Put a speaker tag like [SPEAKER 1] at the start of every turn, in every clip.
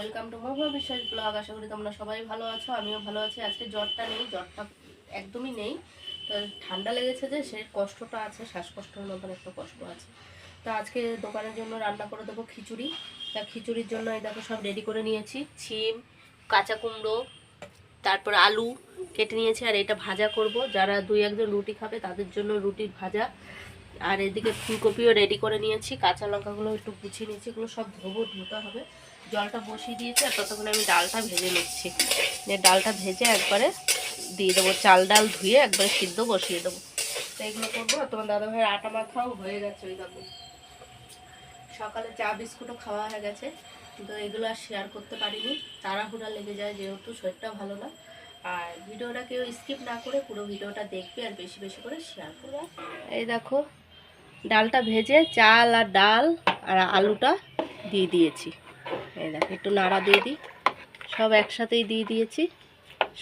[SPEAKER 1] Welcome to মহুয়া বিশ্বাস blog. আশা করি তোমরা সবাই ভালো আছো, আমিও ভালো আছি। আজকে জ্বরটা নেই, জ্বরটা একদমই নেই। তো ঠান্ডা লেগেছে যে, সে কষ্টটা আছে, শ্বাসকষ্টের মতন একটা কষ্ট আছে। তো আজকে দোকানের জন্য রান্না করে দেবো খিচুড়ি। তা খিচুড়ির জন্য এই দেখো সব রেডি করে নিয়েছি। ছিম, কাঁচা কুমড়ো, তারপর আলু কেটে নিয়েছি। আর এটা ভাজা করব। যারা দুই একজন রুটি খাবে, তাদের জন্য রুটির ভাজা। আর এদিকে ফুলকপিও রেডি করে নিয়েছি, কাঁচা লঙ্কাগুলো একটু গুছিয়ে নিয়েছি, এগুলো সব ধোবো, ধুতে হবে। জলটা বসিয়ে দিয়েছি আর ততক্ষণে আমি ডালটা ভেজে নিচ্ছি। ডালটা ভেজে একবারে দিয়ে দেবো, চাল ডাল ধুয়ে একবারে সিদ্ধ বসিয়ে দেবো। তো এগুলো করব তোমার দাদা ভাইয়ের আটা মাখাও হয়ে গেছে ওই সকালে চা, বিস্কুটও খাওয়া হয়ে গেছে। কিন্তু এগুলো আর শেয়ার করতে পারিনি। তাড়াহুড়া লেগে যায়, যেহেতু শরীরটা ভালো না। আর ভিডিওটা কেউ স্কিপ না করে পুরো ভিডিওটা দেখবে আর বেশি বেশি করে শেয়ার করবে। এই দেখো, ডালটা ভেজে চাল আর ডাল আর আলুটা দিয়ে দিয়েছি। এই দেখো, একটু নাড়া দিয়ে দিই। সব একসাথেই দিয়ে দিয়েছি।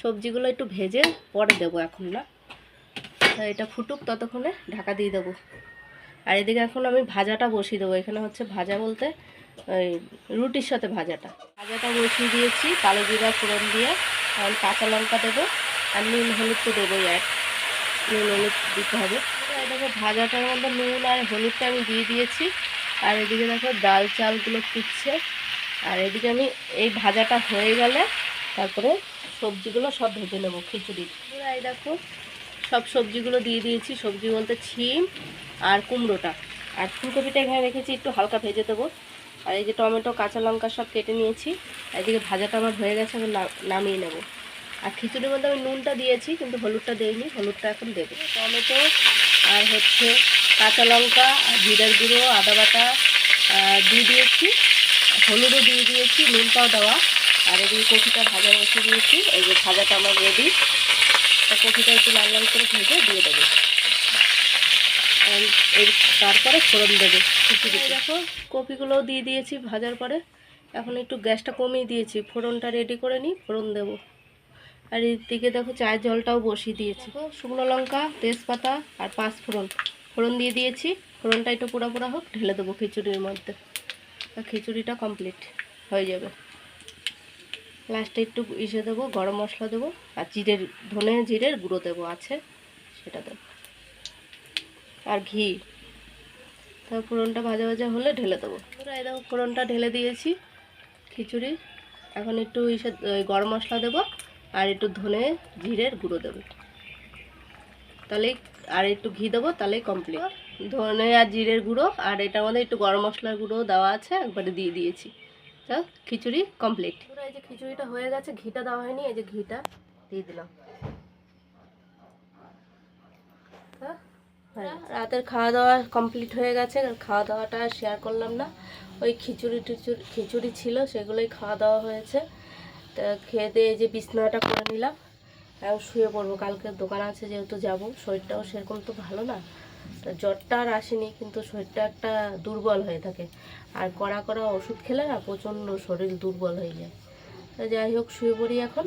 [SPEAKER 1] সবজিগুলো একটু ভেজে পরে দেবো এখন না। এটা ফুটুক ততক্ষণে ঢাকা দিয়ে দেবো। আর এদিকে এখন আমি ভাজাটা বসিয়ে দেবো। এখানে হচ্ছে ভাজা বলতে ওই রুটির সাথে ভাজাটা। ভাজাটা বসিয়ে দিয়েছি, কালো জিরা ফোড়ন দিয়ে। এখন কাঁচা লঙ্কা দেবো আর নুন হলুদ তো দেবোই এক নুন হলুদ দিতে হবে। দেখো ভাজাটার মধ্যে নুন আর হলুদটা আমি দিয়ে দিয়েছি। আর এদিকে দেখো ডাল চালগুলো ফুটছে। আর এদিকে আমি এই ভাজাটা হয়ে গেলে তারপরে সবজিগুলো সব ভেজে নেব খিচুড়ির এই দেখো সব সবজিগুলো দিয়ে দিয়েছি। সবজি বলতে ছিম আর কুমড়োটা। আর ফুলকপিটা এখানে রেখেছি, একটু হালকা ভেজে দেবো। আর এই যে টমেটো, কাঁচা লঙ্কা সব কেটে নিয়েছি। এদিকে ভাজাটা আমার হয়ে গেছে আমি নামিয়ে নেব। আর খিচুড়ির মধ্যে আমি নুনটা দিয়েছি, কিন্তু হলুদটা দেইনি, হলুদটা এখন দেবো। টমেটো আর হচ্ছে কাঁচা লঙ্কা, আর জিরার গুঁড়ো, আদা বাটা দিয়ে দিয়েছি। হলুদও দিয়ে দিয়েছি, নুনটাও দেওয়া। আর এদিকে কফিটা ভাজা বসিয়ে দিয়েছি। এই যে ভাজাটা আমার রেডি কফিটা একটু লাল লাল করে ভেজে দিয়ে দেবো। এর তারপরে ফোড়ন দেবো খিচুড়ি দেখো কপিগুলোও দিয়ে দিয়েছি ভাজার পরে। এখন একটু গ্যাসটা কমিয়ে দিয়েছি ফোড়নটা রেডি করে নিই ফোড়ন দেবো। আর এদিকে দেখো চায়ের জলটাও বসিয়ে দিয়েছি। শুকনো লঙ্কা তেজপাতা আর পাঁচ ফোড়ন। ফোড়ন দিয়ে দিয়েছি ফোড়নটা একটু পোড়া পোড়া হোক ঢেলে দেবো খিচুড়ির মধ্যে। আর খিচুড়িটা কমপ্লিট হয়ে যাবে। লাস্টে একটু ইসে দেবো গরম মশলা দেবো আর জিরের ধনে জিরের গুঁড়ো দেবো আছে সেটা দেবো। আর ঘি। তারপর ফোড়নটা ভাজা ভাজা হলে ঢেলে দেবো। এই দেখো ফোড়নটা ঢেলে দিয়েছি খিচুড়ি। এখন একটু ওই গরম মশলা দেবো আর একটু ধনে জিরের গুঁড়ো দেবো। তাহলেই আর একটু ঘি দেবো তাহলেই কমপ্লিট ধনে আর জিরের গুঁড়ো আর এটার মধ্যে একটু গরম মশলার গুঁড়ো দেওয়া আছে একবারে দিয়ে দিয়েছি। তো খিচুড়ি কমপ্লিট এই যে খিচুড়িটা হয়ে গেছে ঘিটা দেওয়া হয়নি এই যে ঘিটা দিয়ে দিলাম। হ্যাঁ, রাতের খাওয়া দাওয়া কমপ্লিট হয়ে গেছে খাওয়া দাওয়াটা শেয়ার করলাম না। ওই খিচুড়ি টিচুড়ি, খিচুড়ি ছিল, সেগুলোই খাওয়া দাওয়া হয়েছে। তা খেয়ে দিয়ে যে বিছনাটা করে নিলাম। এখন শুয়ে পড়ব, কালকে দোকান আছে যেহেতু যাব, শরীরটাও সেরকম তো ভালো না। তা জ্বরটা আর আসেনি, কিন্তু শরীরটা একটা দুর্বল হয়ে থাকে। আর কড়া কড়া ওষুধ খেলে না প্রচণ্ড শরীর দুর্বল হয়ে যায়। তা যাই হোক, শুয়ে পড়ি এখন।